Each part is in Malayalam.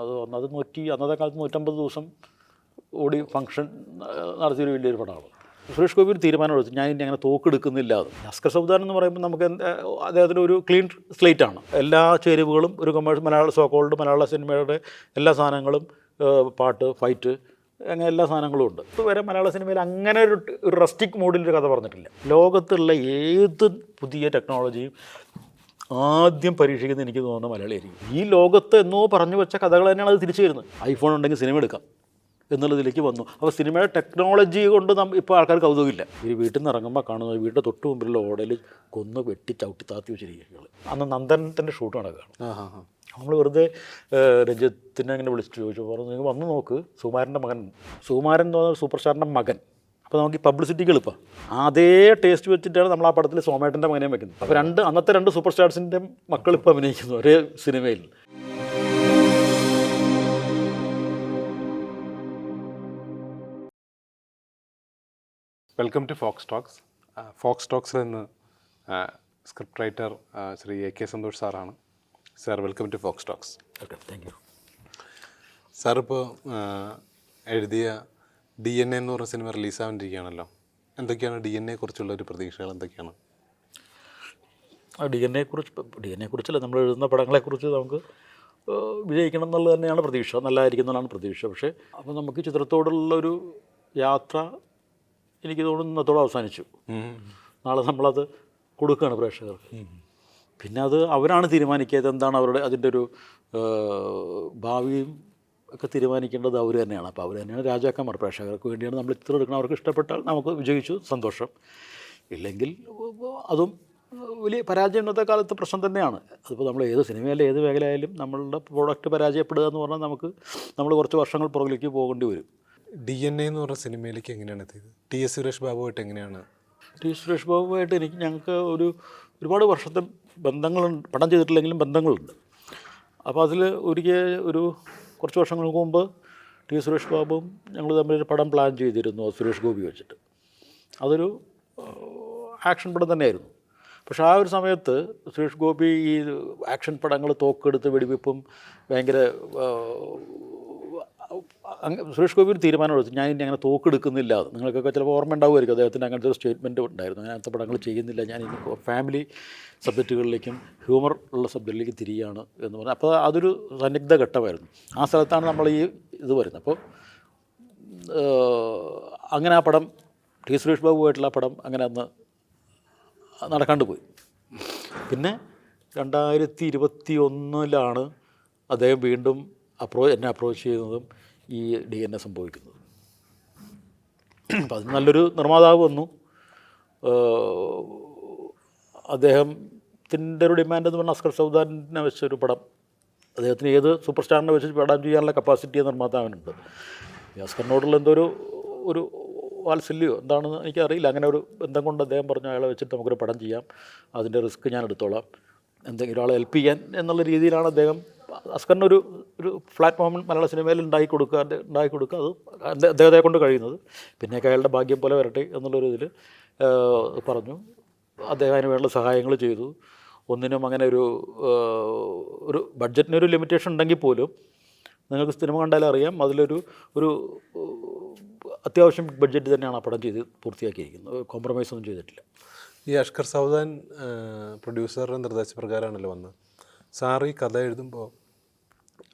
അത് അത് നൂറ്റി അന്നത്തെ കാലത്ത് നൂറ്റമ്പത് ദിവസം ഓടി ഫംഗ്ഷൻ നടത്തിയൊരു വലിയൊരു പടമാണ്. സുരേഷ് ഗോപി ഒരു തീരുമാനം എടുത്തു ഞാൻ ഇനി അങ്ങനെ തോക്കെടുക്കുന്നില്ല അത് അസ്കർ സൗദാൻ എന്ന് പറയുമ്പോൾ നമുക്ക് അദ്ദേഹത്തിന്റെ ഒരു ക്ലീൻ സ്ലേറ്റ് ആണ്. എല്ലാ ചേരുവകളും ഒരു കൊമേഴ്സ് മലയാള സോക്കോൾഡ് മലയാള സിനിമയുടെ എല്ലാ സാധനങ്ങളും പാട്ട് ഫൈറ്റ് അങ്ങനെ എല്ലാ സാധനങ്ങളും ഉണ്ട്. ഇപ്പോൾ വരെ മലയാള സിനിമയിൽ അങ്ങനെ ഒരു റസ്റ്റിക് മോഡിൽ ഒരു കഥ പറഞ്ഞിട്ടില്ല. ലോകത്തുള്ള ഏത് പുതിയ ടെക്നോളജിയും ആദ്യം പരീക്ഷിക്കുന്നത് എനിക്ക് തോന്നുന്ന മലയാളിയായിരിക്കും. ഈ ലോകത്ത് എന്നോ പറഞ്ഞു വെച്ച കഥകൾ തന്നെയാണ് അത് തിരിച്ചു വരുന്നത്. ഐഫോൺ ഉണ്ടെങ്കിൽ സിനിമ എടുക്കാം എന്നുള്ളതിലേക്ക് വന്നു. അപ്പോൾ സിനിമയുടെ ടെക്നോളജി കൊണ്ട് നം ഇപ്പോൾ ആൾക്കാർ കൗതുകമില്ല. ഈ വീട്ടിൽ നിന്ന് ഇറങ്ങുമ്പോൾ കാണുന്നത് വീടിന്റെ തൊട്ട് മുമ്പിലുള്ള ഓടയിൽ കൊന്ന് വെട്ടി ചവിട്ടി താത്തി വെച്ചിരിക്കുകയാണ്. അന്ന് നന്ദനത്തിന്റെ ഷൂട്ട് നടക്കുകയാണ് നമ്മൾ വെറുതെ രജത്തിനെ രഞ്ജിത്തിനെ അങ്ങനെ വിളിച്ചിട്ട് ചോദിച്ചു. പറഞ്ഞു നിങ്ങൾ വന്ന് നോക്ക്. സുമാരന്റെ മകൻ. സുമാരൻ എന്ന് പറഞ്ഞാൽ സൂപ്പർ സ്റ്റാറിന്റെ മകൻ. അപ്പോൾ നമുക്ക് ഈ പബ്ലിസിറ്റികൾ ഇപ്പോൾ അതേ ടേസ്റ്റ് വെച്ചിട്ടാണ് നമ്മൾ ആ പടത്തിൽ സോമേട്ടന്റെ മകനെയും വെക്കുന്നത്. അപ്പോൾ രണ്ട് അന്നത്തെ രണ്ട് സൂപ്പർ സ്റ്റാർസിന്റെ മക്കൾ ഇപ്പോൾ അഭിനയിക്കുന്നു ഒരേ സിനിമയിൽ. Welcome to Fox Talks Fox ടോക്സിൽ നിന്ന് script writer Shri A K Santhosh സാറാണ്. Sir welcome to Fox Talks okay thank you sir ഇപ്പോൾ എഴുതിയ ഡി എൻ എ എന്ന് പറഞ്ഞ സിനിമ റിലീസാവാണ്ടിരിക്കുകയാണല്ലോ എന്തൊക്കെയാണ് ഡി എൻ എ കുറിച്ചുള്ള ഒരു പ്രതീക്ഷകൾ എന്തൊക്കെയാണ്? ഡി എൻ എ കുറിച്ച് ഡി എൻ എ കുറിച്ചല്ല നമ്മൾ എഴുതുന്ന പടങ്ങളെക്കുറിച്ച് നമുക്ക് വിജയിക്കണം എന്നുള്ളത് തന്നെയാണ് പ്രതീക്ഷ. നല്ലതായിരിക്കും എന്നുള്ളതാണ് പ്രതീക്ഷ. പക്ഷേ അപ്പോൾ നമുക്ക് ചിത്രത്തോടുള്ള ഒരു യാത്ര എനിക്ക് തോന്നുന്നു ഇന്നത്തോടെ അവസാനിച്ചു. നാളെ നമ്മളത് കൊടുക്കുകയാണ് പ്രേക്ഷകർക്ക്. പിന്നെ അത് അവരാണ് തീരുമാനിക്കുക എന്താണ് അവരുടെ അതിന്റെ ഒരു ഭാവിയും ഒക്കെ തീരുമാനിക്കേണ്ടത് അവർ തന്നെയാണ്. അപ്പോൾ അവർ തന്നെയാണ് രാജാക്കന്മാർ. പ്രേക്ഷകർക്ക് വേണ്ടിയാണ് നമ്മൾ ഇത്ര എടുക്കണം. അവർക്ക് ഇഷ്ടപ്പെട്ടാൽ നമുക്ക് വിജയിച്ചു. സന്തോഷം. ഇല്ലെങ്കിൽ അതും വലിയ പരാജയം ഇന്നത്തെ കാലത്ത് പ്രശ്നം തന്നെയാണ്. അതിപ്പോൾ നമ്മൾ ഏത് സിനിമയിലെ ഏത് മേഖലയായാലും നമ്മളുടെ പ്രോഡക്റ്റ് പരാജയപ്പെടുക എന്ന് പറഞ്ഞാൽ നമുക്ക് നമ്മൾ കുറച്ച് വർഷങ്ങൾ പുറകിലേക്ക് പോകേണ്ടി വരും. ഡി എൻ എ എന്ന് പറഞ്ഞ സിനിമയിലേക്ക് എങ്ങനെയാണ് എത്തിയത്? ടി എസ് സുരേഷ് ബാബുവായിട്ട് എങ്ങനെയാണ്? ടി എസ് സുരേഷ് ബാബുവായിട്ട് എനിക്ക് ഞങ്ങൾക്ക് ഒരു ഒരുപാട് വർഷത്തെ ബന്ധങ്ങളുണ്ട്. പടം ചെയ്തിട്ടില്ലെങ്കിലും ബന്ധങ്ങളുണ്ട്. അപ്പോൾ അതിൽ ഒരിക്കൽ ഒരു കുറച്ച് വർഷങ്ങൾക്ക് മുമ്പ് ടി സുരേഷ് ബാബും ഞങ്ങൾ തമ്മിലൊരു പടം പ്ലാൻ ചെയ്തിരുന്നു സുരേഷ് ഗോപി വെച്ചിട്ട്. അതൊരു ആക്ഷൻ പടം തന്നെയായിരുന്നു. പക്ഷേ ആ ഒരു സമയത്ത് സുരേഷ് ഗോപി ഈ ആക്ഷൻ പടങ്ങൾ തോക്കെടുത്ത് വെടിവെപ്പും ഭയങ്കര സുരേഷ് ഗോപി ഒരു തീരുമാനം എടുത്തു ഞാൻ ഇനി അങ്ങനെ തോക്കെടുക്കുന്നില്ല. നിങ്ങൾക്കൊക്കെ ചിലപ്പോൾ ഓർമ്മ ഉണ്ടാവുമായിരിക്കും. അദ്ദേഹത്തിന് അങ്ങനത്തെ ഒരു സ്റ്റേറ്റ്മെന്റ് ഉണ്ടായിരുന്നു. അങ്ങനത്തെ പടങ്ങൾ ചെയ്യുന്നില്ല. ഞാൻ ഇനി ഫാമിലി സബ്ജക്റ്റുകളിലേക്കും ഹ്യൂമർ ഉള്ള സബ്ജക്റ്റിലേക്ക് തിരിയാണ് എന്ന് പറഞ്ഞു. അപ്പോൾ അതൊരു സന്നിഗ്ധ ഘട്ടമായിരുന്നു. ആ സ്ഥലത്താണ് നമ്മൾ ഈ ഇത് വരുന്നത്. അപ്പോൾ അങ്ങനെ ആ പടം ടി സുരേഷ് ബാബുമായിട്ടുള്ള ആ പടം അങ്ങനെ അന്ന് നടക്കാണ്ട് പോയി. പിന്നെ രണ്ടായിരത്തി ഇരുപത്തി ഒന്നിലാണ് അദ്ദേഹം വീണ്ടും അപ്രോ എന്നെ അപ്രോച്ച് ചെയ്യുന്നതും ഈ ഡി എൻ എ സംഭവിക്കുന്നത്. അപ്പം അതിന് നല്ലൊരു നിർമ്മാതാവ് വന്നു. അദ്ദേഹത്തിന്റെ ഒരു ഡിമാൻഡ് എന്ന് പറഞ്ഞാൽ അസ്കർ സൗദാനിനെ വെച്ചൊരു പടം. അദ്ദേഹത്തിന് ഏത് സൂപ്പർ സ്റ്റാറിനെ വെച്ച് പടം ചെയ്യാനുള്ള കപ്പാസിറ്റി നിർമ്മാതാവിനുണ്ട്. അസ്കറിനോടുള്ള എന്തോ ഒരു ഒരു വാത്സല്യോ എന്താണെന്ന് എനിക്കറിയില്ല. അങ്ങനെ ഒരു ബന്ധം കൊണ്ട് അദ്ദേഹം പറഞ്ഞു അയാളെ വെച്ചിട്ട് നമുക്കൊരു പടം ചെയ്യാം. അതിന്റെ റിസ്ക് ഞാൻ എടുത്തോളാം. എന്തെങ്കിലും ഒരാളെ ഹെൽപ്പ് ചെയ്യാൻ എന്നുള്ള രീതിയിലാണ് അദ്ദേഹം അസ്കറിനൊരു ഒരു പ്ലാറ്റ്ഫോം മലയാള സിനിമയിൽ ഉണ്ടാക്കി കൊടുക്കുക ഉണ്ടാക്കി കൊടുക്കുക. അത് അദ്ദേഹത്തെ കൊണ്ട് കഴിയുന്നത്. പിന്നെ അയാളുടെ ഭാഗ്യം പോലെ വരട്ടെ എന്നുള്ളൊരു ഇതിൽ പറഞ്ഞു. അദ്ദേഹം അതിന് വേണ്ട സഹായങ്ങൾ ചെയ്തു. ഒന്നിനും അങ്ങനെ ഒരു ഒരു ബഡ്ജറ്റിനൊരു ലിമിറ്റേഷൻ ഉണ്ടെങ്കിൽ പോലും നിങ്ങൾക്ക് സിനിമ കണ്ടാലും അറിയാം. അതിലൊരു ഒരു അത്യാവശ്യം ബഡ്ജറ്റ് തന്നെയാണ് ആ പടം ചെയ്ത് പൂർത്തിയാക്കിയിരിക്കുന്നത്. കോംപ്രമൈസ് ഒന്നും ചെയ്തിട്ടില്ല. ഈ അഷ്കർ സൗദാൻ പ്രൊഡ്യൂസറുടെ നിർദ്ദേശപ്രകാരമാണല്ലോ വന്നത്. സാർ ഈ കഥ എഴുതുമ്പോൾ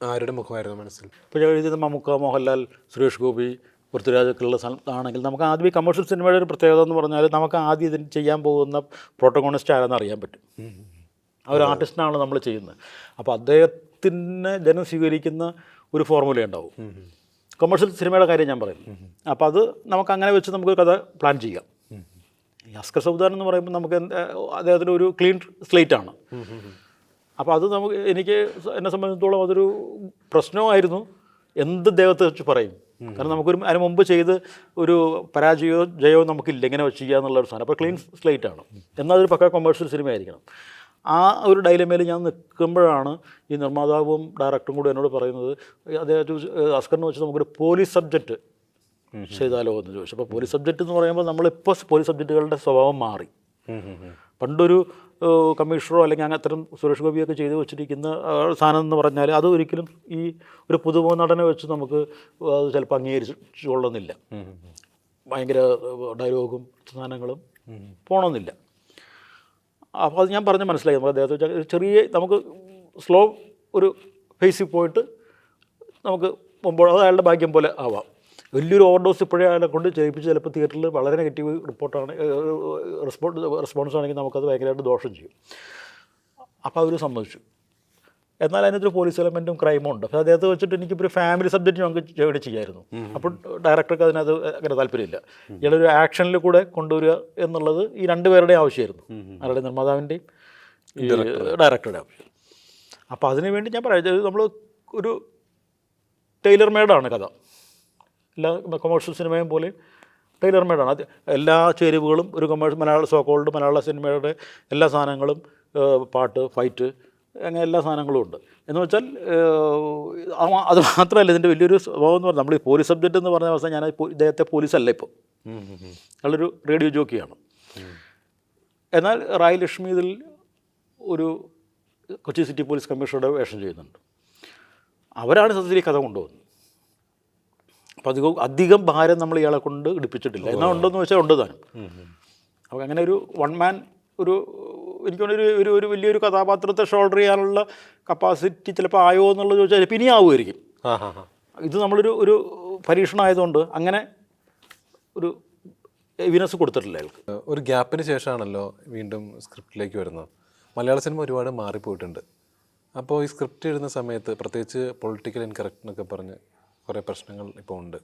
ആരുടെ മുഖമായിരുന്നു മനസ്സിൽ? ഇപ്പോൾ ഞാൻ എഴുതിയത് മമ്മൂക്ക മോഹൻലാൽ സുരേഷ് ഗോപി പൃഥ്വിരാജൊക്കെയുള്ള ആണെങ്കിൽ നമുക്ക് ആദ്യം ഈ കമേഴ്ഷ്യൽ സിനിമയുടെ ഒരു പ്രത്യേകത എന്ന് പറഞ്ഞാൽ നമുക്ക് ആദ്യം ഇതിന് ചെയ്യാൻ പോകുന്ന പ്രോട്ടോഗോണിസ്റ്റ് ആരെന്ന് അറിയാൻ പറ്റും. ആ ഒരു ആർട്ടിസ്റ്റിനാണ് നമ്മൾ ചെയ്യുന്നത്. അപ്പോൾ അദ്ദേഹത്തിനെ ജനം സ്വീകരിക്കുന്ന ഒരു ഫോർമുല ഉണ്ടാവും. കൊമേഴ്ഷ്യൽ സിനിമയുടെ കാര്യം ഞാൻ പറയും അപ്പോൾ അത് നമുക്ക് അങ്ങനെ വെച്ച് നമുക്ക് കഥ പ്ലാൻ ചെയ്യാം. അസ്കർ സൗദാൻ എന്ന് പറയുമ്പോൾ നമുക്ക് അദ്ദേഹത്തിന്റെ ഒരു ക്ലീൻ സ്ലേറ്റ് ആണ്. അപ്പോൾ അത് നമുക്ക് എനിക്ക് എന്നെ സംബന്ധിച്ചിടത്തോളം അതൊരു പ്രശ്നമായിരുന്നു. എന്ത് ദൈവത്തെ വെച്ച് പറയും? കാരണം നമുക്കൊരു അതിന് മുമ്പ് ചെയ്ത് ഒരു പരാജയമോ ജയമോ നമുക്കില്ല. എങ്ങനെ വെച്ച് ചെയ്യുക എന്നുള്ള ഒരു സാധനം. അപ്പോൾ ക്ലീൻ സ്ലേറ്റ് ആണ്. എന്നാൽ അതൊരു പക്ക കൊമേഴ്ഷ്യൽ സിനിമ ആയിരിക്കണം ആ ഒരു ഡൈലമയിൽ ഞാൻ നിൽക്കുമ്പോഴാണ് ഈ നിർമ്മാതാവും ഡയറക്ടറും കൂടെ എന്നോട് പറയുന്നത് അദ്ദേഹം അസ്കറിനെ വെച്ച് നമുക്കൊരു പോലീസ് സബ്ജക്റ്റ് ചെയ്താലോ എന്ന് ചോദിച്ചു. അപ്പോൾ പോലീസ് സബ്ജക്റ്റ് എന്ന് പറയുമ്പോൾ നമ്മളിപ്പോൾ പോലീസ് സബ്ജക്റ്റുകളുടെ സ്വഭാവം മാറി. പണ്ടൊരു കമ്മീഷണറോ അല്ലെങ്കിൽ അങ്ങനെ അത്തരം സുരേഷ് ഗോപിയൊക്കെ ചെയ്തു വെച്ചിരിക്കുന്ന സാധനം എന്ന് പറഞ്ഞാൽ അത് ഒരിക്കലും ഈ ഒരു പുതുമ നടനെ വെച്ച് നമുക്ക് അത് ചിലപ്പോൾ അംഗീകരിച്ചു കൊള്ളുന്നില്ല ഭയങ്കര ഡയലോഗും സാധനങ്ങളും പോകണമെന്നില്ല അപ്പോൾ അത് ഞാൻ പറഞ്ഞ് മനസ്സിലായി നമ്മൾ അദ്ദേഹത്തെ ചെറിയ നമുക്ക് സ്ലോ ഒരു ഫേസിൽ പോയിട്ട് നമുക്ക് മുമ്പ് അത് അയാളുടെ ഭാഗ്യം പോലെ ആവാം. വലിയൊരു ഓവർഡോസ് ഇപ്പോഴേ കൊണ്ട് ചെയ്യിപ്പിച്ച് ചിലപ്പോൾ തിയേറ്ററിൽ വളരെ നെഗറ്റീവ് റിപ്പോർട്ടാണ് റെസ്പോൺസ് റെസ്പോൺസ് ആണെങ്കിൽ നമുക്കത് ഭയങ്കരമായിട്ട് ദോഷം ചെയ്യും. അപ്പോൾ അവർ സമ്മതിച്ചു. എന്നാൽ അതിനകത്ത് പോലീസ് എലമെന്റും ക്രൈമും ഉണ്ട്. അപ്പോൾ അദ്ദേഹത്തെ വെച്ചിട്ട് എനിക്കിപ്പോൾ ഒരു ഫാമിലി സബ്ജക്റ്റ് ഞങ്ങൾക്ക് ഇവിടെ ചെയ്യായിരുന്നു. അപ്പോൾ ഡയറക്ടർക്ക് അതിനകത്ത് അങ്ങനെ താല്പര്യമില്ല. ഇയാളൊരു ആക്ഷനിൽ കൂടെ കൊണ്ടുവരിക എന്നുള്ളത് ഈ രണ്ടുപേരുടെയും ആവശ്യമായിരുന്നു. ആരുടെ നിർമ്മാതാവിന്റെയും ഡയറക്ടറുടെ ആവശ്യം. അപ്പോൾ അതിനു വേണ്ടി ഞാൻ പറയാം നമ്മൾ ഒരു ടൈലർ മേഡാണ് കഥ. എല്ലാ കൊമേഴ്ഷ്യൽ സിനിമയും പോലെ ടൈലർ മേഡാണ് അത് എല്ലാ ചേരുവകളും ഒരു കൊമേഴ്ഷ്യൽ മലയാള സോക്കോൾഡ് മലയാള സിനിമയുടെ എല്ലാ സാധനങ്ങളും പാട്ട് ഫൈറ്റ് അങ്ങനെ എല്ലാ സാധനങ്ങളും ഉണ്ട്. എന്ന് വെച്ചാൽ അത് മാത്രമല്ല ഇതിന്റെ വലിയൊരു സ്വഭാവം എന്ന് പറഞ്ഞാൽ നമ്മൾ ഈ പോലീസ് സബ്ജക്റ്റ് എന്ന് പറഞ്ഞ അവസ്ഥ ഞാൻ ഇദ്ദേഹത്തെ പോലീസല്ല ഇപ്പോൾ അയാളൊരു റേഡിയോ ജോക്കിയാണ് എന്നാൽ റായ് ലക്ഷ്മി ഇതിൽ ഒരു കൊച്ചി സിറ്റി പോലീസ് കമ്മീഷണറുടെ വേഷം ചെയ്യുന്നുണ്ട്. അവരാണ് സത്യത്തിൽ ഈ കഥ കൊണ്ടുപോകുന്നത്. അപ്പം അധികം അധികം ഭാരം നമ്മൾ ഇയാളെ കൊണ്ട് ഇടിപ്പിച്ചിട്ടില്ല. എന്നാൽ ഉണ്ടെന്ന് വെച്ചാൽ ഉണ്ട് താനും അപ്പോൾ അങ്ങനെ ഒരു വൺ മാൻ ഒരു എനിക്കൊരു ഒരു ഒരു വലിയൊരു കഥാപാത്രത്തെ ഷോൾഡർ ചെയ്യാനുള്ള കപ്പാസിറ്റി ചിലപ്പോൾ ആയോ എന്നുള്ളത് ചോദിച്ചാൽ ചിലപ്പോൾ ഇനി ആവുമായിരിക്കും. ഇത് നമ്മളൊരു ഒരു പരീക്ഷണമായതുകൊണ്ട് അങ്ങനെ ഒരു എവിനസ് കൊടുത്തിട്ടില്ല അയാൾക്ക് ഒരു ഗ്യാപ്പിന് ശേഷമാണല്ലോ വീണ്ടും സ്ക്രിപ്റ്റിലേക്ക് വരുന്നത്. മലയാള സിനിമ ഒരുപാട് മാറിപ്പോയിട്ടുണ്ട്. അപ്പോൾ ഈ സ്ക്രിപ്റ്റ് എഴുതുന്ന സമയത്ത് പ്രത്യേകിച്ച് പൊളിറ്റിക്കൽ ഇൻകറക്റ്റ് എന്നൊക്കെ പറഞ്ഞ് കുറേ പ്രശ്നങ്ങൾ ഇപ്പോൾ ഉണ്ട്.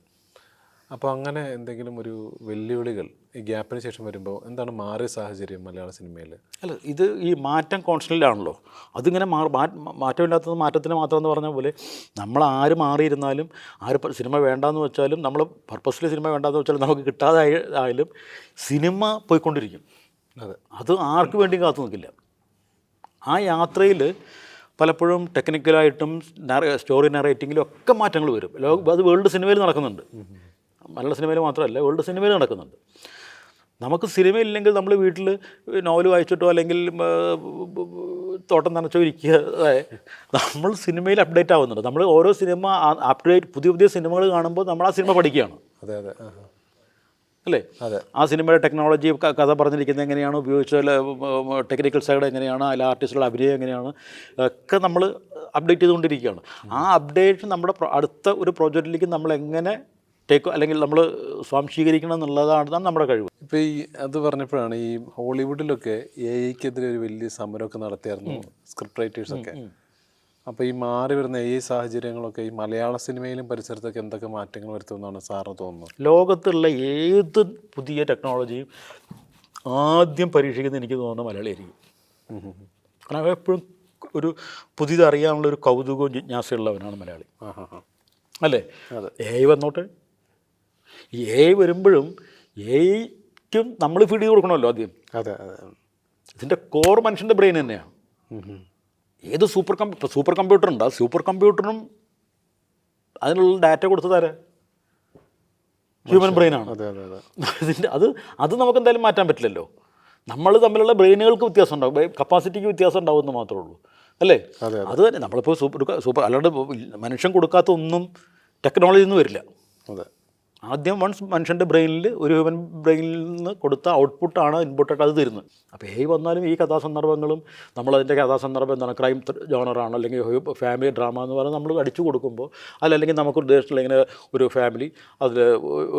അപ്പോൾ അങ്ങനെ എന്തെങ്കിലും ഒരു വെല്ലുവിളികൾ ഈ ഗ്യാപ്പിന് ശേഷം വരുമ്പോൾ എന്താണ് മാറിയ സാഹചര്യം മലയാള സിനിമയിൽ? അല്ല ഇത് ഈ മാറ്റം കോൺസ്റ്റന്റാണല്ലോ അതിങ്ങനെ മാറി മാറ്റമില്ലാത്തത് മാറ്റത്തിന് മാത്രം എന്ന് പറഞ്ഞ പോലെ നമ്മൾ ആര് മാറിയിരുന്നാലും ആര് സിനിമ വേണ്ടാന്ന് വെച്ചാലും നമ്മൾ പർപ്പസ്ലി സിനിമ വേണ്ടാന്ന് വെച്ചാലും നമുക്ക് കിട്ടാതെ ആയ- ആയാലും സിനിമ പോയിക്കൊണ്ടിരിക്കും. അതെ. അത് ആർക്ക് വേണ്ടി കാത്തു നിൽക്കില്ല. ആ യാത്രയിൽ പലപ്പോഴും ടെക്നിക്കലായിട്ടും സ്റ്റോറി നറേറ്റിങ്ങിലും ഒക്കെ മാറ്റങ്ങൾ വരും. ലോക അത് വേൾഡ് സിനിമയിൽ നടക്കുന്നുണ്ട്. മലയാള സിനിമയിൽ മാത്രമല്ല വേൾഡ് സിനിമയിൽ നടക്കുന്നുണ്ട്. നമുക്ക് സിനിമയില്ലെങ്കിൽ നമ്മൾ വീട്ടിൽ നോവൽ വായിച്ചിട്ടോ അല്ലെങ്കിൽ തോട്ടം നനച്ചോ ഇരിക്കുക നമ്മൾ സിനിമയിൽ അപ്ഡേറ്റ് ആവുന്നുണ്ട്. നമ്മൾ ഓരോ സിനിമ അപ്ഡേറ്റ് പുതിയ പുതിയ സിനിമകൾ കാണുമ്പോൾ നമ്മൾ ആ സിനിമ പഠിക്കുകയാണ്. അതെ അതെ. അല്ലേ? ആ സിനിമയുടെ ടെക്നോളജി കഥ പറഞ്ഞിരിക്കുന്നത് എങ്ങനെയാണ്? ഉപയോഗിച്ച ടെക്നിക്കൽ സൈഡ് എങ്ങനെയാണ്? അതിലെ ആർട്ടിസ്റ്റുകളുടെ അഭിനയം എങ്ങനെയാണ്? ഒക്കെ നമ്മൾ അപ്ഡേറ്റ് ചെയ്തുകൊണ്ടിരിക്കുകയാണ്. ആ അപ്ഡേറ്റ് നമ്മുടെ അടുത്ത ഒരു പ്രോജക്റ്റിലേക്ക് നമ്മൾ എങ്ങനെ ടേക്ക് അല്ലെങ്കിൽ നമ്മൾ സ്വാംശീകരിക്കണം എന്നുള്ളതാണ് നമ്മുടെ കഴിവ്. ഇപ്പോൾ ഈ അത് പറഞ്ഞപ്പോഴാണ് ഈ ഹോളിവുഡിലൊക്കെ എ ഐക്കെതിരെ ഒരു വലിയ സമരമൊക്കെ നടത്തിയായിരുന്നു സ്ക്രിപ്റ്റ് റൈറ്റേഴ്സൊക്കെ അപ്പോൾ ഈ മാറി വരുന്ന ഈ സാഹചര്യങ്ങളൊക്കെ ഈ മലയാള സിനിമയിലും പരിസരത്തൊക്കെ എന്തൊക്കെ മാറ്റങ്ങൾ വരുത്തുമെന്നാണ് സാറിന് തോന്നുന്നത്? ലോകത്തുള്ള ഏത് പുതിയ ടെക്നോളജിയും ആദ്യം പരീക്ഷിക്കുന്ന എനിക്ക് തോന്നുന്ന മലയാളിയായിരിക്കും. കാരണം എപ്പോഴും ഒരു പുതിയതറിയാനുള്ള ഒരു കൗതുകവും ജിജ്ഞാസയുള്ളവനാണ് മലയാളി. അല്ലേ? എ ഐ വന്നോട്ടെ. ഈ എ ഐ വരുമ്പോഴും എ ഐക്കും നമ്മൾ ഫീഡ് ചെയ്ത് കൊടുക്കണമല്ലോ ആദ്യം. അതെ അതെ. ഇതിന്റെ കോർ മനുഷ്യന്റെ ബ്രെയിൻ തന്നെയാണ്. ഏത് സൂപ്പർ കമ്പ ഇപ്പോൾ സൂപ്പർ കമ്പ്യൂട്ടർ ഉണ്ട് ആ സൂപ്പർ കമ്പ്യൂട്ടറിനും അതിനുള്ള ഡാറ്റ കൊടുത്തതാരെ ഹ്യൂമൻ ബ്രെയിനാണ് അതെ അതെ അതെ. ഇതിന്റെ അത് അത് നമുക്ക് എന്തായാലും മാറ്റാൻ പറ്റില്ലല്ലോ. നമ്മൾ തമ്മിലുള്ള ബ്രെയിനുകൾക്ക് വ്യത്യാസം ഉണ്ടാകും കപ്പാസിറ്റിക്ക് വ്യത്യാസം ഉണ്ടാവുമെന്ന് മാത്രമേ ഉള്ളൂ. അല്ലേ? അതെ, അത്. തന്നെ. നമ്മളിപ്പോൾ സൂപ്പർ സൂപ്പർ അല്ലാണ്ട് മനുഷ്യൻ കൊടുക്കാത്ത ഒന്നും ടെക്നോളജി ഒന്നും വരില്ല. അതെ. ആദ്യം വൺസ് മനുഷ്യന്റെ ബ്രെയിനിൽ ഒരു ഹ്യൂമൻ ബ്രെയിനിൽ നിന്ന് കൊടുത്ത ഔട്ട്പുട്ടാണ് ഇൻപുട്ടായിട്ട് അത് തരുന്നത്. അപ്പോൾ ഏ വന്നാലും ഈ കഥാസന്ദർഭങ്ങളും നമ്മളതിന്റെ കഥാസന്ദർഭം എന്താണ് ക്രൈം ജോണറാണ് അല്ലെങ്കിൽ ഫാമിലി ഡ്രാമ എന്ന് പറഞ്ഞാൽ നമ്മൾ അടിച്ചു കൊടുക്കുമ്പോൾ അല്ലെങ്കിൽ നമുക്ക് ഉദ്ദേശിച്ചുള്ള ഇങ്ങനെ ഒരു ഫാമിലി അതിൽ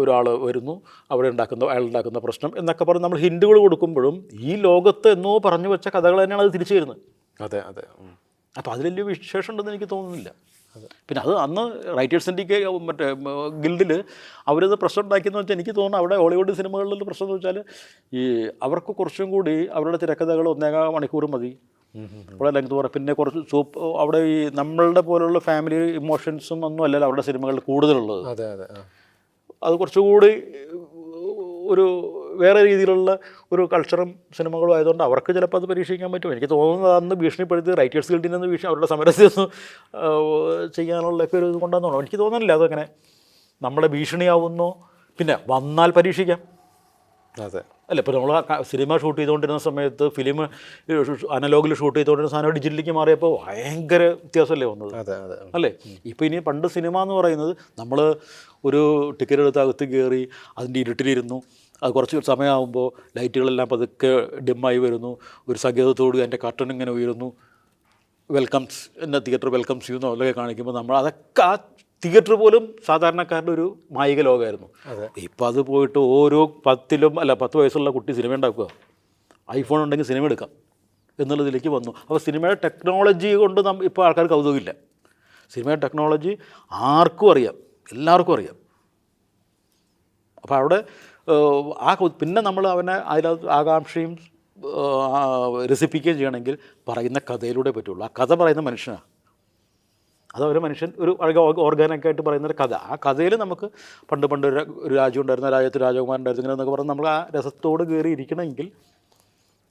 ഒരാൾ വരുന്നു അവിടെ ഉണ്ടാക്കുന്ന അയാൾ ഉണ്ടാക്കുന്ന പ്രശ്നം എന്നൊക്കെ പറഞ്ഞ് നമ്മൾ ഹിൻഡുകൾ കൊടുക്കുമ്പോഴും ഈ ലോകത്ത് എന്നോ പറഞ്ഞു വെച്ച കഥകൾ തന്നെയാണ് അത് തിരിച്ചു വരുന്നത്. അതെ അതെ. അപ്പോൾ അതിൽ വലിയ വിശേഷം ഉണ്ടെന്ന് എനിക്ക് തോന്നുന്നില്ല. പിന്നെ അത് അന്ന് റൈറ്റേഴ്സ് സിൻഡിക്ക് മറ്റേ ഗിൽഡിൽ അവരത് പ്രശ്നം ഉണ്ടാക്കിയെന്ന് വെച്ചാൽ എനിക്ക് തോന്നുന്നു അവിടെ ഹോളിവുഡ് സിനിമകളിൽ പ്രശ്നം എന്ന് വെച്ചാൽ ഈ അവർക്ക് കുറച്ചും കൂടി അവരുടെ തിരക്കഥകൾ ഒന്നേകാ മണിക്കൂർ മതി. അവിടെ ലെങ്ത് കുറേ പിന്നെ കുറച്ച് സൂപ്പ് അവിടെ ഈ നമ്മളുടെ പോലുള്ള ഫാമിലി ഇമോഷൻസും ഒന്നും അല്ലല്ലോ അവരുടെ സിനിമകളിൽ കൂടുതലുള്ളത്. അതെ അതെ അത് കുറച്ചുകൂടി ഒരു വേറെ രീതിയിലുള്ള ഒരു കൾച്ചറും സിനിമകളും ആയതുകൊണ്ട് അവർക്ക് ചിലപ്പോൾ അത് പരീക്ഷിക്കാൻ പറ്റും. എനിക്ക് തോന്നുന്നത് അന്ന് ഭീഷണിപ്പെടുത്തി റൈറ്റേഴ്സ് ഗിൽഡിൽ നിന്ന് ഭീഷണി അവരുടെ സമരത്തിൽ നിന്ന് ചെയ്യാനുള്ള ഒക്കെ ഒരു ഇത് എനിക്ക് തോന്നുന്നില്ല അതങ്ങനെ. നമ്മളെ ഭീഷണിയാവുന്നു പിന്നെ വന്നാൽ പരീക്ഷിക്കാം. അതെ. അല്ല ഇപ്പോൾ നമ്മൾ സിനിമ ഷൂട്ട് ചെയ്തുകൊണ്ടിരുന്ന സമയത്ത് ഫിലിം അനലോഗിൽ ഷൂട്ട് ചെയ്തുകൊണ്ടിരുന്ന സാധനം ഡിജിറ്റലിലേക്ക് മാറിയപ്പോൾ ഭയങ്കര വ്യത്യാസമല്ലേ വന്നത്? അതെ അതെ. അല്ലേ? ഇപ്പോൾ ഇനി പണ്ട് സിനിമ എന്ന് പറയുന്നത് നമ്മൾ ഒരു ടിക്കറ്റ് എടുത്ത് അകത്ത് കയറി അതിന്റെ ഇരുട്ടിലിരുന്നു. അത് കുറച്ച് സമയമാകുമ്പോൾ ലൈറ്റുകളെല്ലാം പതുക്കെ ഡിമ്മായി വരുന്നു. ഒരു സംഗീതത്തോട് അതിന്റെ കർട്ടൺ ഇങ്ങനെ ഉയരുന്നു. വെൽക്കംസ് എന്ന തിയേറ്റർ വെൽക്കംസ് യു എന്നുള്ളതൊക്കെ കാണിക്കുമ്പോൾ നമ്മൾ അതൊക്കെ ആ തിയേറ്റർ പോലും സാധാരണക്കാരുടെ ഒരു മായിക ലോകമായിരുന്നു. ഇപ്പം അത് പോയിട്ട് ഓരോ പത്തിലും അല്ല പത്ത് വയസ്സുള്ള കുട്ടി സിനിമ ഉണ്ടാക്കുക. ഐഫോൺ ഉണ്ടെങ്കിൽ സിനിമ എടുക്കാം എന്നുള്ളതിലേക്ക് വന്നു. അപ്പോൾ സിനിമയുടെ ടെക്നോളജി കൊണ്ട് നം ഇപ്പോൾ ആൾക്കാർ കൗതുകമില്ല. സിനിമയുടെ ടെക്നോളജി ആർക്കും അറിയാം. എല്ലാവർക്കും അറിയാം. അപ്പോൾ അവിടെ ആ പിന്നെ നമ്മൾ അവനെ അതിനകത്ത് ആകാംക്ഷയും രസിപ്പിക്കുകയും ചെയ്യണമെങ്കിൽ പറയുന്ന കഥയിലൂടെ പറ്റുള്ളൂ. ആ കഥ പറയുന്ന മനുഷ്യനാണ്. അത് ഒരു മനുഷ്യൻ ഒരു ഓർഗാനിക്കായിട്ട് പറയുന്ന ഒരു കഥ. ആ കഥയിൽ നമുക്ക് പണ്ട് പണ്ട് ഒരു രാജ്യം ഉണ്ടായിരുന്ന രാജ്യത്ത് രാജകുമാരൻ ഉണ്ടായിരുന്നു ഇങ്ങനെ എന്നൊക്കെ പറഞ്ഞ് നമ്മൾ ആ രസത്തോട് കയറി ഇരിക്കണമെങ്കിൽ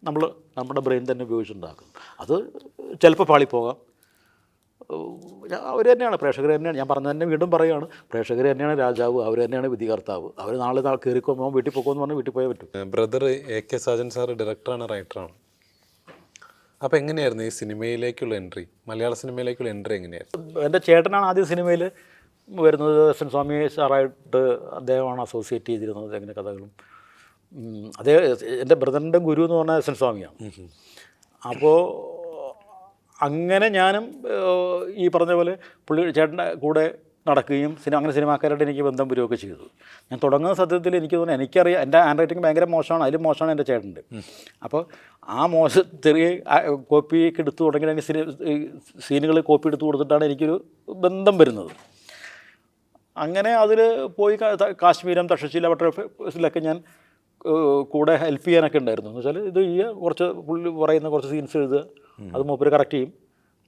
നമ്മൾ നമ്മുടെ ബ്രെയിൻ തന്നെ ഉപയോഗിച്ചുണ്ടാക്കും. അത് ചിലപ്പോൾ പാളിപ്പോകാം. അവർ തന്നെയാണ് പ്രേക്ഷകർ തന്നെയാണ്. ഞാൻ പറഞ്ഞത് തന്നെ വീണ്ടും പറയുകയാണ് പ്രേക്ഷകർ തന്നെയാണ് രാജാവ് അവർ തന്നെയാണ് വിധികർത്താവ്. അവർ നാളെ നാൾ കയറിക്കൊമ്പോൾ വീട്ടിൽ പോകുമെന്ന് പറഞ്ഞാൽ വീട്ടിൽ പോയേ പറ്റും. Brother A K Sajan sir ഡയറക്ടറാണ് റൈറ്ററാണ് അപ്പോൾ എങ്ങനെയായിരുന്നു ഈ സിനിമയിലേക്കുള്ള എൻട്രി മലയാള സിനിമയിലേക്കുള്ള എൻട്രി എങ്ങനെയായിരുന്നു? എന്റെ ചേട്ടനാണ് ആദ്യം സിനിമയിൽ വരുന്നത്. എസ് എൻ സ്വാമി സാറായിട്ട് അദ്ദേഹമാണ് അസോസിയേറ്റ് ചെയ്തിരുന്നത് അങ്ങനെ കഥകളും. അതേ എന്റെ ബ്രദറിന്റെ ഗുരു എന്ന് പറഞ്ഞാൽ എസ് എൻ സ്വാമിയാണ് അപ്പോൾ അങ്ങനെ ഞാനും ഈ പറഞ്ഞ പോലെ പുള്ളി ചേട്ടന്റെ കൂടെ നടക്കുകയും സിനിമ അങ്ങനെ സിനിമാക്കാരായിട്ട് എനിക്ക് ബന്ധം വരികയൊക്കെ ചെയ്തു. ഞാൻ തുടങ്ങുന്ന സത്യത്തിൽ എനിക്ക് തോന്നുന്നു എനിക്കറിയാം എന്റെ ഹാൻഡ് റൈറ്റിംഗ് ഭയങ്കര മോശമാണ് അതിലും മോശമാണ് എന്റെ ചേട്ടന്റെ. അപ്പോൾ ആ മോശ ചെറിയ കോപ്പിയൊക്കെ എടുത്തു തുടങ്ങി എനിക്ക് സിനി സീനുകൾ കോപ്പി എടുത്തു കൊടുത്തിട്ടാണ് എനിക്കൊരു ബന്ധം വരുന്നത്. അങ്ങനെ അതിൽ പോയി കാശ്മീരം തക്ഷശീല ബട്ടർഫ്ലൊക്കെ ഞാൻ കൂടെ ഹെൽപ്പ് ചെയ്യാനൊക്കെ ഉണ്ടായിരുന്നു. എന്ന് വെച്ചാൽ ഇത് ഈ കുറച്ച് പുള്ളി പറയുന്ന കുറച്ച് സീൻസ് എഴുതുക അത് മൂപ്പര് കറക്റ്റ് ചെയ്യും.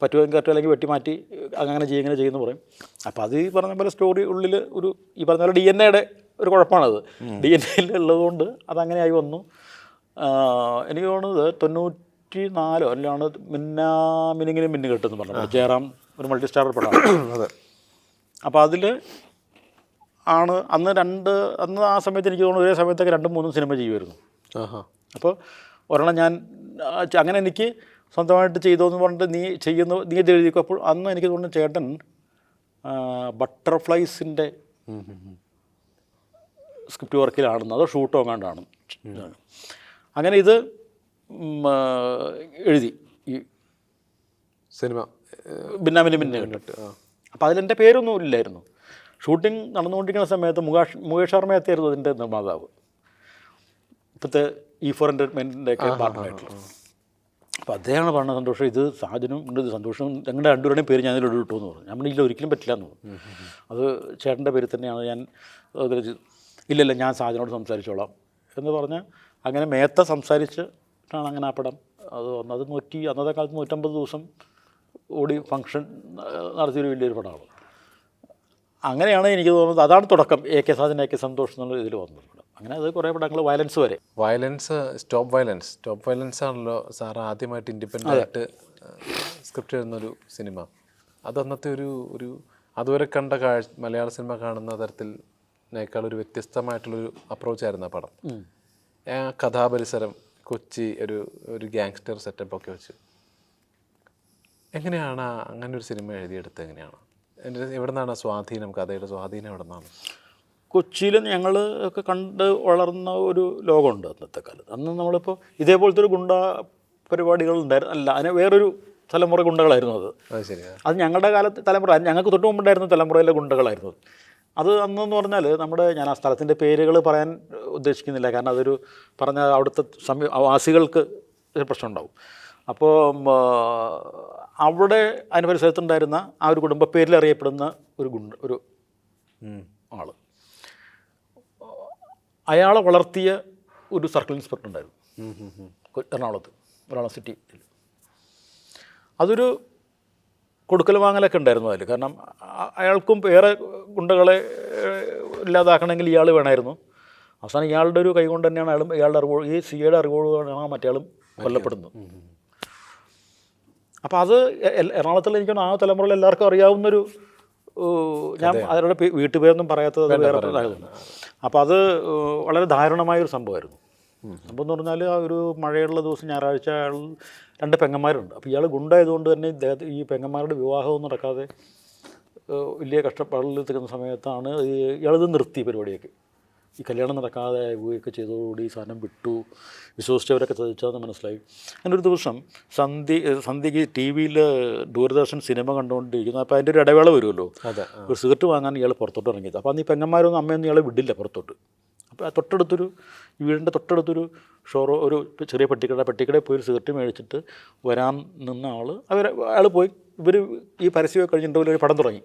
പറ്റുമെങ്കിൽ കറക്റ്റ് അല്ലെങ്കിൽ വെട്ടിമാറ്റി അങ്ങനെ ചെയ്യും ഇങ്ങനെ ചെയ്യുമെന്ന് പറയും. അപ്പോൾ അത് ഈ പറഞ്ഞ പോലെ സ്റ്റോറി ഉള്ളിൽ ഒരു ഈ പറഞ്ഞ പോലെ ഡി എൻ എയുടെ ഒരു കുഴപ്പമാണത്. ഡി എൻ എയിൽ ഉള്ളതുകൊണ്ട് അതങ്ങനെയായി വന്നു. എനിക്ക് തോന്നുന്നത് തൊണ്ണൂറ്റി നാലോ അല്ലാണ് മിന്നാ മിനിങ്ങിന് മിന്നു കെട്ടെന്ന് പറഞ്ഞു ജയറാം ഒരു മൾട്ടി സ്റ്റാർ പടമാണ്. അതെ. അപ്പോൾ അതിൽ ആണ് അന്ന് രണ്ട് അന്ന് ആ സമയത്ത് എനിക്ക് തോന്നുന്നു ഒരേ സമയത്തൊക്കെ രണ്ടും മൂന്നും സിനിമ ചെയ്യുമായിരുന്നു. അപ്പോൾ ഒരെണ്ണം ഞാൻ അങ്ങനെ എനിക്ക് സ്വന്തമായിട്ട് ചെയ്തോ എന്ന് പറഞ്ഞിട്ട് നീ ചെയ്യുന്നു നീ ഇത് എഴുതിക്കോ? അപ്പോൾ അന്ന് എനിക്ക് തോന്നുന്നു ചേട്ടൻ ബട്ടർഫ്ലൈസിന്റെ സ്ക്രിപ്റ്റ് വർക്കിലാണെന്ന് അതോ ഷൂട്ടോ എങ്ങാണ്ടാണ് അങ്ങനെ ഇത് എഴുതി. ഈ സിനിമ ഭിന്നാമിന് മിന്നെ കണ്ടിട്ട് അപ്പോൾ അതിലെന്റെ പേരൊന്നും ഇല്ലായിരുന്നു. ഷൂട്ടിംഗ് നടന്നുകൊണ്ടിരിക്കുന്ന സമയത്ത് മുകേഷ് മുകേഷ് ശർമ്മയത്തായിരുന്നു അതിന്റെ നിർമ്മാതാവ്. ഇപ്പോഴത്തെ ഈ ഫോർ ഒക്കെ പാർട്ട്ണറായിട്ടുള്ള അപ്പോൾ അദ്ദേഹമാണ് പറഞ്ഞ സന്തോഷം. ഇത് സാധനം ഉണ്ട് സന്തോഷം ഞങ്ങളുടെ രണ്ടുപേരുടെയും പേര് ഞാൻ ഇതിൽ ഇട്ടു എന്ന് പറഞ്ഞു. ഞാൻ ഇതിൽ ഒരിക്കലും പറ്റില്ല എന്ന് പറഞ്ഞു. അത് ചേട്ടന്റെ പേര് തന്നെയാണ് ഞാൻ ഇല്ലല്ല ഞാൻ സാജനോട് സംസാരിച്ചോളാം എന്ന് പറഞ്ഞ് അങ്ങനെ മേത്ത സംസാരിച്ചിട്ടാണ് അങ്ങനെ ആ പടം അത് വന്നത്. നൂറ്റി അന്നത്തെ കാലത്ത് നൂറ്റമ്പത് ദിവസം ഓടി ഫങ്ഷൻ നടത്തിയൊരു വലിയൊരു പടമാണ്. അങ്ങനെയാണ് എനിക്ക് തോന്നുന്നത്. അതാണ് തുടക്കം. A K Sajan A K സന്തോഷം എന്നുള്ള ഇതിൽ വന്നത്. അങ്ങനെ അത് കുറേ പടങ്ങൾ വയലൻസ് വരെ. Violence stop violence stop violence ആണല്ലോ സാർ ആദ്യമായിട്ട് ഇൻഡിപെൻഡന്റ് ആയിട്ട് സ്ക്രിപ്റ്റ് എഴുതുന്നൊരു സിനിമ അത് അന്നത്തെ ഒരു ഒരു അതുവരെ കണ്ട കാഴ്ച മലയാള സിനിമ കാണുന്ന തരത്തിനേക്കാൾ ഒരു വ്യത്യസ്തമായിട്ടുള്ളൊരു അപ്രോച്ചായിരുന്നു ആ പടം. ആ കഥാപരിസരം കൊച്ചി ഒരു ഒരു ഗ്യാങ്സ്റ്റർ സെറ്റപ്പ് ഒക്കെ വെച്ച്. എങ്ങനെയാണ് അങ്ങനെ ഒരു സിനിമ എഴുതിയെടുത്തത് എങ്ങനെയാണ്? എന്റെ എവിടെ നിന്നാണ് സ്വാധീനം കഥയുടെ സ്വാധീനം എവിടെ നിന്നാണ് കൊച്ചിയിൽ ഞങ്ങൾ ഒക്കെ കണ്ട് വളർന്ന ഒരു ലോകമുണ്ട് അന്നത്തെ കാലത്ത്. അന്ന് നമ്മളിപ്പോൾ ഇതേപോലത്തെ ഒരു ഗുണ്ട പരിപാടികൾ ഉണ്ടായിരുന്നു. അല്ല അതിന് വേറൊരു തലമുറ ഗുണ്ടകളായിരുന്നു അത്. അത് ഞങ്ങളുടെ കാലത്ത് തലമുറ ഞങ്ങൾക്ക് തൊട്ട് മുമ്പുണ്ടായിരുന്ന തലമുറയിലെ ഗുണ്ടകളായിരുന്നു. അത്. അന്നെന്ന് പറഞ്ഞാൽ നമ്മുടെ ഞാൻ ആ സ്ഥലത്തിന്റെ പേരുകൾ പറയാൻ ഉദ്ദേശിക്കുന്നില്ല. കാരണം അതൊരു പറഞ്ഞ അവിടുത്തെ സമീ വാസികൾക്ക് ഒരു പ്രശ്നം ഉണ്ടാവും. അപ്പോൾ അവിടെ അതിന് പരിസരത്തുണ്ടായിരുന്ന ആ ഒരു കുടുംബ പേരിൽ അറിയപ്പെടുന്ന ഒരു ഗുണ്ട ഒരു ആൾ ആൾ. അയാളെ വളർത്തിയ ഒരു സർക്കിൾ ഇൻസ്പെക്ടർ ഉണ്ടായിരുന്നു. എറണാകുളത്ത് എറണാകുളം സിറ്റി അതൊരു കൊടുക്കൽ വാങ്ങലൊക്കെ ഉണ്ടായിരുന്നു അതിൽ കാരണം അയാൾക്കും വേറെ ഗുണ്ടകളെ ഇല്ലാതാക്കണമെങ്കിൽ ഇയാൾ വേണമായിരുന്നു. അവസാനം ഇയാളുടെ ഒരു കൈകൊണ്ട് തന്നെയാണ് അയാളും ഇയാളുടെ അറിവോട് ഈ സിയുടെ അറിവോടുകൊണ്ടാണ് മറ്റയാളും കൊല്ലപ്പെടുന്നത്. അപ്പോൾ അത് എറണാകുളത്തിൽ എ- എറണാകുളത്തുള്ള എനിക്ക് തോന്നുന്നു ആ തലമുറയിൽ എല്ലാവർക്കും അറിയാവുന്നൊരു ഞാൻ അവരുടെ പേ- വീട്ടുപേരൊന്നും പറയാത്തത് അത് വേറെ ഇതായതുകൊണ്ട് അപ്പോൾ അത് വളരെ ദാരുണമായൊരു സംഭവമായിരുന്നു. സംഭവം എന്ന് പറഞ്ഞാൽ ആ ഒരു മഴയുള്ള ദിവസം ഞായറാഴ്ച അയാൾ രണ്ട് പെങ്ങന്മാരുണ്ട്. അപ്പോൾ ഇയാൾ ഗുണ്ടായതുകൊണ്ട് തന്നെ ഇദ്ദേഹത്തെ ഈ പെങ്ങന്മാരുടെ വിവാഹമൊന്നും നടക്കാതെ വലിയ കഷ്ടപ്പാടിൽ എത്തിക്കുന്ന സമയത്താണ് ഈ ഇയാളിത് നിർത്തി പരിപാടിയൊക്കെ. ഈ കല്യാണം നടക്കാതെ പോവുകയൊക്കെ ചെയ്തതോടുകൂടി ഈ സാധനം വിട്ടു. വിശ്വസിച്ചവരൊക്കെ ചതിച്ചതെന്ന് മനസ്സിലായി. അങ്ങനെ ഒരു ദിവസം സന്ധി സന്ധ്യയ്ക്ക് ടി വിയിൽ ദൂരദർശൻ സിനിമ കണ്ടുകൊണ്ടിരിക്കുന്നു. അപ്പോൾ അതിന്റെ ഒരു ഇടവേള വരുമല്ലോ. ഒരു സിഗരറ്റ് വാങ്ങാൻ ഇയാൾ പുറത്തോട്ട് ഇറങ്ങിയത്. അപ്പോൾ അന്ന് ഈ പെങ്ങന്മാരൊന്നും അമ്മയൊന്നും ഇയാളെ വിടില്ല പുറത്തോട്ട്. അപ്പോൾ ആ തൊട്ടടുത്തൊരു ഈ വീടിന്റെ തൊട്ടടുത്തൊരു ഷോറോ ഒരു ചെറിയ പെട്ടിക്കട പെട്ടിക്കടയിൽ പോയി ഒരു സിഗരറ്റ് മേടിച്ചിട്ട് വരാൻ നിന്ന ആൾ അവർ അയാൾ പോയി. ഇവർ ഈ പരസ്യമൊക്കെ കഴിഞ്ഞിട്ടുണ്ടെങ്കിൽ ഒരു പടം തുടങ്ങി.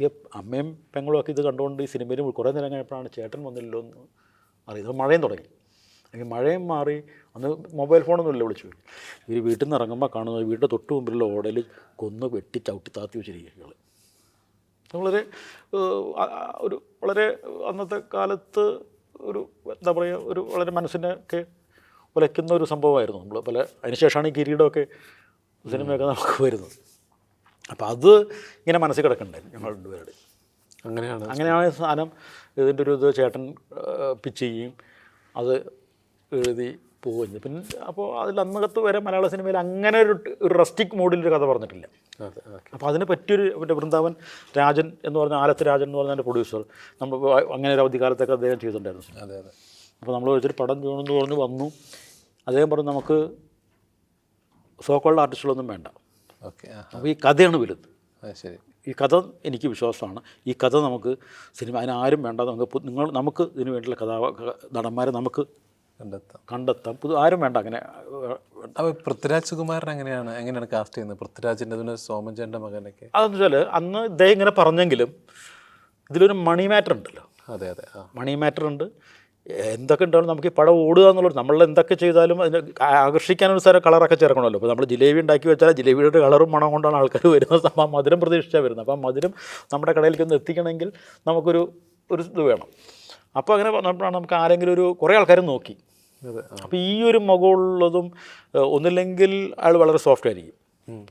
ഈ അമ്മയും പെങ്ങളും ഒക്കെ ഇത് കണ്ടുകൊണ്ട് ഈ സിനിമയിലും കുറേ നേരം കഴിഞ്ഞപ്പോഴാണ് ചേട്ടൻ വന്നില്ലല്ലോ എന്ന് അറിയുന്നത് മഴയും തുടങ്ങി. അല്ലെങ്കിൽ മഴയും മാറി അന്ന് മൊബൈൽ ഫോണൊന്നും ഇല്ല വിളിച്ചു. ഇവർ വീട്ടിൽ നിന്ന് ഇറങ്ങുമ്പോൾ കാണുന്നത് വീടിന്റെ തൊട്ട് മുമ്പിലുള്ള ഓടയിൽ കൊന്ന് വെട്ടി ചവിട്ടി താത്തി വെച്ചിരിക്കുക വളരെ ഒരു വളരെ അന്നത്തെ കാലത്ത് ഒരു എന്താ പറയുക ഒരു വളരെ മനസ്സിനൊക്കെ ഉലയ്ക്കുന്ന ഒരു സംഭവമായിരുന്നു. നമ്മൾ പല അതിനുശേഷമാണ് ഈ കിരീടമൊക്കെ സിനിമയൊക്കെ നമുക്ക് വരുന്നത്. അപ്പോൾ അത് ഇങ്ങനെ മനസ്സിൽ കിടക്കണ്ടായിരുന്നു ഞങ്ങൾ രണ്ടുപേരുടെ. അങ്ങനെയാണ്. അങ്ങനെയാണ് സാധനം ഇതിന്റെ ഒരു ഇത് ചേട്ടൻ പിച്ച് ചെയ്യും അത് എഴുതി പോവുകയും പിന്നെ അപ്പോൾ അതിൽ അന്നകത്ത് വരെ മലയാള സിനിമയിൽ അങ്ങനെ ഒരു റസ്റ്റിക് റസ്റ്റിക് ഒരു കഥ പറഞ്ഞിട്ടില്ല. അപ്പോൾ അതിന് പറ്റിയൊരു മറ്റേ വൃന്ദാവൻ രാജൻ എന്ന് പറഞ്ഞ ആലത്ത് രാജൻ എന്ന് പറഞ്ഞ എന്റെ പ്രൊഡ്യൂസർ നമ്മൾ അങ്ങനെ ഒരു അവധിക്കാലത്തൊക്കെ അദ്ദേഹം ചെയ്തിട്ടുണ്ടായിരുന്നു അതെ അതെ. അപ്പോൾ നമ്മൾ വെച്ചിട്ട് പടം ചെയ്യണമെന്ന് പറഞ്ഞ് വന്നു. അദ്ദേഹം പറഞ്ഞു നമുക്ക് സോക്കോൾഡ് ആർട്ടിസ്റ്റുകളൊന്നും വേണ്ട. ഓക്കെ ആ അപ്പോൾ ഈ കഥയാണ് വലുത്. ശരി. ഈ കഥ എനിക്ക് വിശ്വാസമാണ്. ഈ കഥ നമുക്ക് സിനിമ അതിനാരും വേണ്ട നമുക്ക് നിങ്ങൾ നമുക്ക് ഇതിന് വേണ്ടിയുള്ള കഥാ നടന്മാരെ നമുക്ക് കണ്ടെത്താം. കണ്ടെത്താം. പുതു ആരും വേണ്ട അങ്ങനെ അപ്പോൾ പൃഥ്വിരാജ് സുകുമാരൻ എങ്ങനെയാണ് എങ്ങനെയാണ് കാസ്റ്റ് ചെയ്യുന്നത്? പൃഥ്വിരാജിന്റെ അതിന് സോമൻചേന്റെ മകനൊക്കെ? അതെന്ന് വെച്ചാൽ അന്ന് ഇദ്ദേഹം ഇങ്ങനെ പറഞ്ഞെങ്കിലും ഇതിലൊരു മണി മാറ്റർ ഉണ്ടല്ലോ. അതെ അതെ മണി മാറ്റർ ഉണ്ട്. എന്തൊക്കെ ഉണ്ടാവും നമുക്ക് ഈ പടം ഓടുക എന്നുള്ളത് നമ്മൾ എന്തൊക്കെ ചെയ്താലും അതിന് ആകർഷിക്കാനൊരു സ്ഥലം കളറൊക്കെ ചേർക്കണമല്ലോ. അപ്പോൾ നമ്മൾ ജിലേബി ഉണ്ടാക്കി വെച്ചാൽ ജിലേബിയുടെ കളറും മണം കൊണ്ടാണ് ആൾക്കാർ വരുന്നത്. അപ്പം ആ മധുരം പ്രതീക്ഷിച്ചാൽ വരുന്നത്. അപ്പം മധുരം നമ്മുടെ കടയിലേക്ക് ഒന്ന് എത്തിക്കണമെങ്കിൽ നമുക്കൊരു ഒരു ഇത് വേണം. അപ്പോൾ അങ്ങനെ പറഞ്ഞപ്പോഴാണ് നമുക്ക് ആരെങ്കിലും ഒരു കുറേ ആൾക്കാർ നോക്കി. അപ്പോൾ ഈ ഒരു മുഖമുള്ളതും ഒന്നില്ലെങ്കിൽ അയാൾ വളരെ സോഫ്റ്റ് ആയിരിക്കും.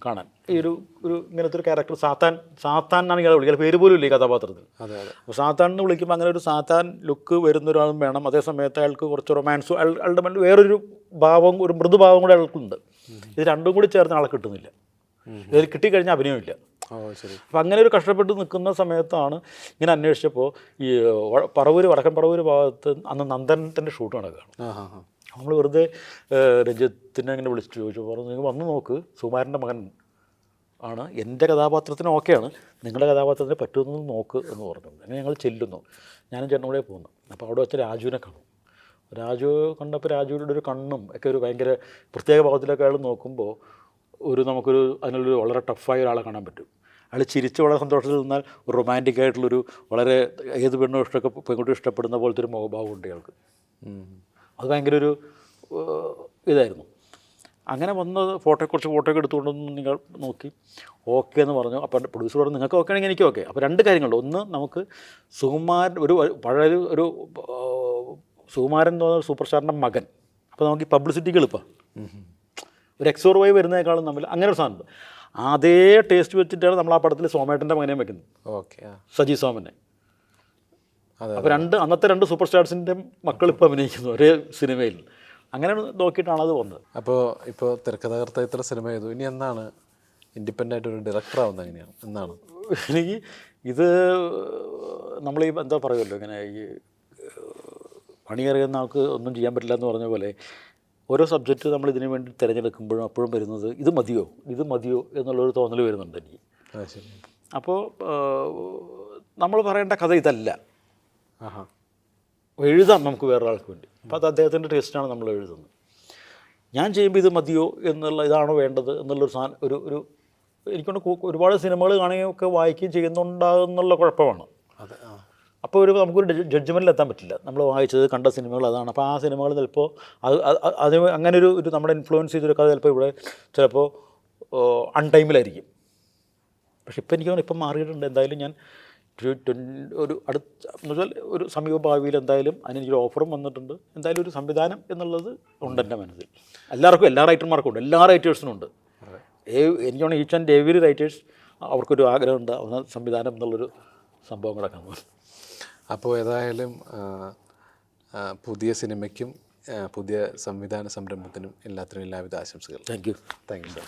കാണാൻ. ഈ ഒരു ഒരു ഇങ്ങനത്തെ ഒരു ക്യാരക്ടർ സാത്താൻ സാത്താൻ എന്നാണ് ഇയാളെ വിളിക്കുക. പേര് പോലും ഇല്ല ഈ കഥാപാത്രത്തിൽ. അപ്പോൾ സാത്താൻ എന്ന് വിളിക്കുമ്പോൾ അങ്ങനെ ഒരു സാത്താൻ ലുക്ക് വരുന്ന ഒരാളും വേണം. അതേ സമയത്ത് അയാൾക്ക് കുറച്ച് റൊമാൻസ് അയാളുടെ മുന്നിൽ വേറൊരു ഭാവം ഒരു മൃദുഭാവം കൂടെ അയാൾക്കുണ്ട്. ഇത് രണ്ടും കൂടി ചേർന്ന് ആളെ കിട്ടുന്നില്ല. ഇതിൽ കിട്ടിക്കഴിഞ്ഞാൽ അഭിനയമില്ല അപ്പം അങ്ങനെ ഒരു കഷ്ടപ്പെട്ട് നിൽക്കുന്ന സമയത്താണ് ഇങ്ങനെ അന്വേഷിച്ചപ്പോൾ ഈ പറവൂര് പറവൂർ വടക്കൻ പറവൂർ ഭാഗത്ത് അന്ന് നന്ദനത്തിന്റെ ഷൂട്ട് നടക്കുകയാണ്. നമ്മൾ വെറുതെ രഞ്ജിത്തിനെ അങ്ങനെ വിളിച്ചിട്ട് ചോദിച്ചു. പറഞ്ഞു നിങ്ങൾ വന്ന് നോക്ക് സുമാരന്റെ മകൻ ആണ്. എന്റെ കഥാപാത്രത്തിന് ഓക്കെയാണ്. നിങ്ങളുടെ കഥാപാത്രത്തിന് പറ്റുമെന്ന് നോക്ക് എന്ന് പറഞ്ഞു. അങ്ങനെ ഞങ്ങൾ ചെല്ലുന്നു. ഞാനും ചേട്ടനും പോകുന്നു അപ്പോൾ അവിടെ വെച്ച് രാജുവിനെ കാണും. രാജു കണ്ടപ്പോൾ രാജുവിന്റെ ഒരു കണ്ണും ഒക്കെ ഒരു ഭയങ്കര പ്രത്യേക ഭാഗത്തിലൊക്കെ അയാൾ നോക്കുമ്പോൾ ഒരു നമുക്കൊരു അതിനുള്ളൊരു വളരെ ടഫായ ഒരാളെ കാണാൻ പറ്റും. അയാൾ ചിരിച്ച് വളരെ സന്തോഷത്തിൽ നിന്നാൽ ഒരു റൊമാന്റിക് വളരെ ഏത് പെണ്ണും ഇഷ്ടമൊക്കെ പെൺകുട്ടി ഇഷ്ടപ്പെടുന്ന പോലത്തെ ഒരു മുഖഭാവം ഉണ്ട് അയാൾക്ക്. അത് ഭയങ്കര ഒരു ഇതായിരുന്നു. അങ്ങനെ വന്ന് ഫോട്ടോ കുറച്ച് ഫോട്ടോ ഒക്കെ എടുത്തുകൊണ്ടൊന്ന് നിങ്ങൾ നോക്കി. ഓക്കെ എന്ന് പറഞ്ഞു. അപ്പോൾ പ്രൊഡ്യൂസർ പറഞ്ഞു നിങ്ങൾക്ക് ഓക്കെ ആണെങ്കിൽ എനിക്ക് ഓക്കെ അപ്പോൾ രണ്ട് കാര്യങ്ങളുണ്ട്. ഒന്ന് നമുക്ക് സുകുമാരൻ ഒരു പഴയ ഒരു- സുകുമാരൻ എന്ന് പറഞ്ഞ സൂപ്പർ സ്റ്റാറിന്റെ മകൻ. അപ്പോൾ നമുക്ക് ഈ പബ്ലിസിറ്റിക്ക് എളുപ്പമാണ് ഒരു എക്സോർ വൈ വരുന്നതിനേക്കാളും തമ്മിൽ അങ്ങനെ ഒരു സാധനം അതേ ടേസ്റ്റ് വെച്ചിട്ടാണ് നമ്മൾ ആ പടത്തിൽ സോമേട്ടന്റെ മകനെയും വെക്കുന്നത്. ഓക്കെ സജി സോമനെ. അപ്പോൾ രണ്ട് അന്നത്തെ രണ്ട് സൂപ്പർ സ്റ്റാർസിന്റെ മക്കൾ ഇപ്പോൾ അഭിനയിക്കുന്നു ഒരേ സിനിമയിൽ. അങ്ങനെ നോക്കിയിട്ടാണ് അത് വന്നത്. അപ്പോൾ ഇപ്പോൾ തിരക്കഥാകൃത്ത ഇത്ര സിനിമ ചെയ്തു? ഇനി എന്നാണ്? ഇൻഡിപെൻഡന്റ് ആയിട്ട് ഒരു ഡയറക്ടർ ആവുന്നത് എങ്ങനെയാണ്? എന്നാണ്? എനിക്ക് ഇത് നമ്മൾ ഈ എന്താ പറയുമല്ലോ ഇങ്ങനെ ഈ പണിയറിയുന്ന ആൾക്ക് ഒന്നും ചെയ്യാൻ പറ്റില്ല എന്ന് പറഞ്ഞ പോലെ ഓരോ സബ്ജക്റ്റ് നമ്മൾ ഇതിനു വേണ്ടി തിരഞ്ഞെടുക്കുമ്പോഴും അപ്പോഴും വരുന്നത് ഇത് മതിയോ? ഇത് മതിയോ എന്നുള്ളൊരു തോന്നൽ വരുന്നുണ്ട് എനിക്ക്. അപ്പോൾ നമ്മൾ പറയേണ്ട കഥ ഇതല്ല. ആഹാ. എഴുതാം നമുക്ക് വേറൊരാൾക്ക് വേണ്ടി. അപ്പോൾ അത് അദ്ദേഹത്തിന്റെ ടേസ്റ്റാണ് നമ്മൾ എഴുതുന്നത്. ഞാൻ ചെയ്യുമ്പോൾ ഇത് മതിയോ എന്നുള്ള ഇതാണോ വേണ്ടത് എന്നുള്ളൊരു സാധനം ഒരു ഒരു എനിക്കൊണ്ട് ഒരുപാട് സിനിമകൾ കാണുകയും ഒക്കെ വായിക്കുകയും ചെയ്യുന്നുണ്ടാകുന്നുള്ള കുഴപ്പമാണ്. അതെ അപ്പോൾ ഒരു നമുക്കൊരു ജഡ്ജ്മെന്റിൽ എത്താൻ പറ്റില്ല. നമ്മൾ വായിച്ചത് കണ്ട സിനിമകൾ അതാണ്. അപ്പോൾ ആ സിനിമകൾ ചിലപ്പോൾ അത് അത് അത് അത് അങ്ങനെ ഒരു ഒരു നമ്മുടെ ഇൻഫ്ലുവൻസ് ചെയ്തൊരു കഥ ചിലപ്പോൾ ഇവിടെ ചിലപ്പോൾ അൺടൈമിലായിരിക്കും പക്ഷെ ഇപ്പം എനിക്ക് തോന്നുന്നു ഇപ്പം മാറിയിട്ടുണ്ട്. എന്തായാലും ഞാൻ ഒരു അടുത്ത എന്ന് വെച്ചാൽ ഒരു സമീപ ഭാവിയിൽ എന്തായാലും അതിനൊരു ഓഫറും വന്നിട്ടുണ്ട്. എന്തായാലും ഒരു സംവിധാനം എന്നുള്ളത് ഉണ്ട് എന്റെ മനസ്സിൽ. എല്ലാവർക്കും എല്ലാ റൈറ്റർമാർക്കും ഉണ്ട്. എല്ലാ റൈറ്റേഴ്സിനും ഉണ്ട്. എനിക്കാണ് ഈച്ച് ആൻഡ് എവരി റൈറ്റേഴ്സ് അവർക്കൊരു ആഗ്രഹമുണ്ട് അവന സംവിധാനം എന്നുള്ളൊരു സംഭവം കിടക്കുന്നത് അപ്പോൾ ഏതായാലും പുതിയ സിനിമയ്ക്കും പുതിയ സംവിധാന സംരംഭത്തിനും എല്ലാത്തിനും എല്ലാവിധ ആശംസകൾ thank you. Thank you sir